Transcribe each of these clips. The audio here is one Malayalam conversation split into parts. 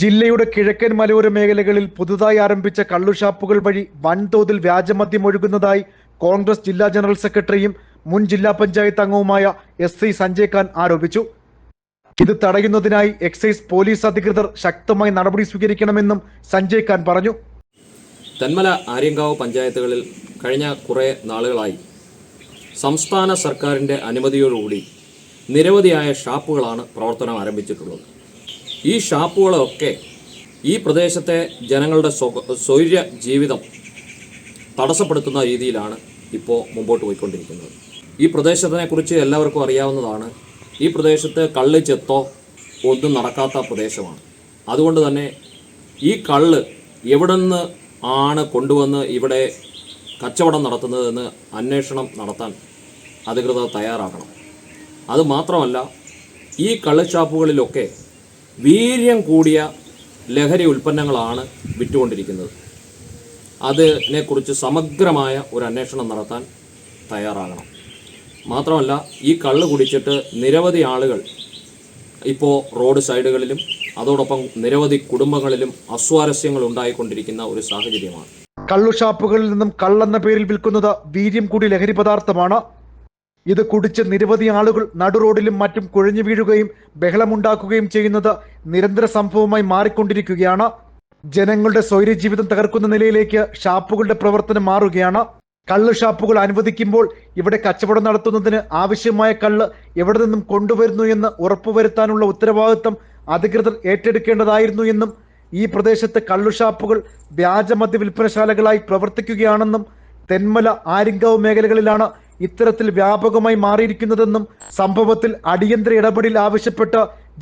ജില്ലയുടെ കിഴക്കൻ മലയോര മേഖലകളിൽ പുതുതായി ആരംഭിച്ച കള്ളുഷാപ്പുകൾ വഴി വൻതോതിൽ വ്യാജമദ്യം ഒഴുകുന്നതായി കോൺഗ്രസ് ജില്ലാ ജനറൽ സെക്രട്ടറിയും മുൻ ജില്ലാ പഞ്ചായത്ത് അംഗവുമായ എസ് സി സഞ്ജയ് ഖാൻ ആരോപിച്ചു. ഇത് തടയുന്നതിനായി എക്സൈസ് പോലീസ് അധികൃതർ ശക്തമായി നടപടി സ്വീകരിക്കണമെന്നും സഞ്ജയ് ഖാൻ പറഞ്ഞു. തെന്മല ആര്യങ്കാവ് പഞ്ചായത്തുകളിൽ കഴിഞ്ഞ കുറേ നാളുകളായി സംസ്ഥാന സർക്കാരിന്റെ അനുമതിയോടുകൂടി നിരവധിയായ ഷാപ്പുകളാണ് പ്രവർത്തനം ആരംഭിച്ചിട്ടുള്ളത്. ഈ ഷാപ്പുകളൊക്കെ ഈ പ്രദേശത്തെ ജനങ്ങളുടെ സ്വ- സ്വൈര്യ ജീവിതം തടസ്സപ്പെടുത്തുന്ന രീതിയിലാണ് ഇപ്പോൾ മുമ്പോട്ട് പോയിക്കൊണ്ടിരിക്കുന്നത്. ഈ പ്രദേശത്തിനെക്കുറിച്ച് എല്ലാവർക്കും അറിയാവുന്നതാണ് ഈ പ്രദേശത്ത് കള്ള് ചെത്തോ ഒന്നും നടക്കാത്ത പ്രദേശമാണ്. അതുകൊണ്ട് തന്നെ ഈ കള്ള് എവിടെ നിന്ന് ആണ് കൊണ്ടുവന്ന് ഇവിടെ കച്ചവടം നടത്തുന്നതെന്ന് അന്വേഷണം നടത്താൻ അധികൃതർ തയ്യാറാക്കണം അതുമാത്രമല്ല ഈ കള്ളുഷാപ്പുകളിലൊക്കെ വീര്യം കൂടിയ ലഹരി ഉൽപ്പന്നങ്ങളാണ് വിറ്റുകൊണ്ടിരിക്കുന്നത്. അതിനെക്കുറിച്ച് സമഗ്രമായ ഒരു അന്വേഷണം നടത്താൻ തയ്യാറാകണം. മാത്രമല്ല ഈ കള്ള് കുടിച്ചിട്ട് നിരവധി ആളുകൾ ഇപ്പോൾ റോഡ് സൈഡുകളിലും അതോടൊപ്പം നിരവധി കുടുംബങ്ങളിലും അസ്വാരസ്യങ്ങൾ ഉണ്ടായിക്കൊണ്ടിരിക്കുന്ന ഒരു സാഹചര്യമാണ്. കള്ളുഷാപ്പുകളിൽ നിന്നും കള്ളെന്ന പേരിൽ വിൽക്കുന്നത് വീര്യം കൂടി ലഹരി പദാർത്ഥമാണ് ഇത് കുടിച്ച് നിരവധി ആളുകൾ നടുറോഡിലും മറ്റും കുഴഞ്ഞു വീഴുകയും ബഹളമുണ്ടാക്കുകയും ചെയ്യുന്നത് നിരന്തര സംഭവമായി മാറിക്കൊണ്ടിരിക്കുകയാണ്. ജനങ്ങളുടെ സ്വൈര്യ ജീവിതം തകർക്കുന്ന നിലയിലേക്ക് ഷാപ്പുകളുടെ പ്രവർത്തനം മാറുകയാണ്. കള്ള് ഷാപ്പുകൾ അനുവദിക്കുമ്പോൾ ഇവിടെ കച്ചവടം നടത്തുന്നതിന് ആവശ്യമായ കള്ള് എവിടെ നിന്നും കൊണ്ടുവരുന്നു എന്ന് ഉറപ്പുവരുത്താനുള്ള ഉത്തരവാദിത്തം അധികൃതർ ഏറ്റെടുക്കേണ്ടതായിരുന്നു എന്നും ഈ പ്രദേശത്ത് കള്ളു ഷാപ്പുകൾ വ്യാജമദ്യ വിൽപ്പനശാലകളായി പ്രവർത്തിക്കുകയാണെന്നും തെന്മല ആരിങ്കാവ് മേഖലകളിലാണ് ഇത്തരത്തിൽ വ്യാപകമായി മാറിയിരിക്കുന്നതെന്നും സംഭവത്തിൽ അടിയന്തര ഇടപെടൽ ആവശ്യപ്പെട്ട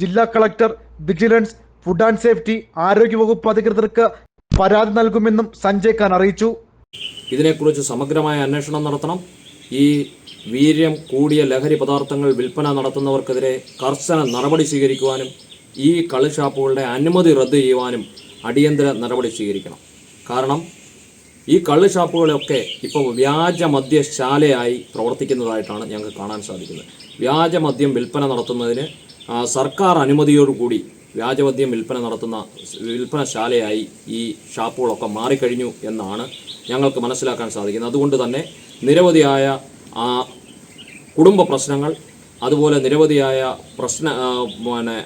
ജില്ലാ collector vigilance food and safety ആരോഗ്യവകുപ്പ് അധികൃതർക്ക് പരാതി നൽകുമെന്നും സഞ്ജയ് ഖാൻ അറിയിച്ചു. ഇതിനെക്കുറിച്ച് സമഗ്രമായ അന്വേഷണം നടത്തണം. ഈ വീര്യം കൂടിയ ലഹരി പദാർത്ഥങ്ങൾ വിൽപ്പന നടത്തുന്നവർക്കെതിരെ കർശന നടപടി സ്വീകരിക്കുവാനും ഈ കള്ളുഷാപ്പുകളുടെ അനുമതി റദ്ദ് ചെയ്യുവാനും അടിയന്തര നടപടി സ്വീകരിക്കണം. കാരണം ഈ കള്ള് ഷാപ്പുകളൊക്കെ ഇപ്പോൾ വ്യാജ മദ്യശാലയായി പ്രവർത്തിക്കുന്നതായിട്ടാണ് ഞങ്ങൾക്ക് കാണാൻ സാധിക്കുന്നത്. വ്യാജമദ്യം വിൽപ്പന നടത്തുന്നതിന് സർക്കാർ അനുമതിയോടുകൂടി വ്യാജമദ്യം വിൽപ്പന നടത്തുന്ന വിൽപ്പനശാലയായി ഈ ഷാപ്പുകളൊക്കെ മാറിക്കഴിഞ്ഞു എന്നാണ് ഞങ്ങൾക്ക് മനസ്സിലാക്കാൻ സാധിക്കുന്നത്. അതുകൊണ്ട് തന്നെ നിരവധിയായ കുടുംബ പ്രശ്നങ്ങൾ അതുപോലെ നിരവധിയായ പ്രശ്ന പിന്നെ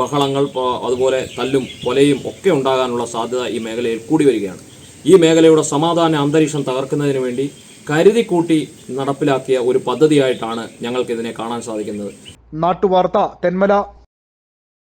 ബഹളങ്ങൾ അതുപോലെ തല്ലും കൊലയും ഒക്കെ ഉണ്ടാകാനുള്ള സാധ്യത ഈ മേഖലയിൽ കൂടി വരികയാണ്. ഈ മേഖലയുടെ സമാധാന അന്തരീക്ഷം തകർക്കുന്നതിന് വേണ്ടി കരുതിക്കൂട്ടി നടപ്പിലാക്കിയ ഒരു പദ്ധതിയായിട്ടാണ് ഞങ്ങൾക്കിതിനെ കാണാൻ സാധിക്കുന്നത്. നാട്ടുവാർത്ത തെന്മല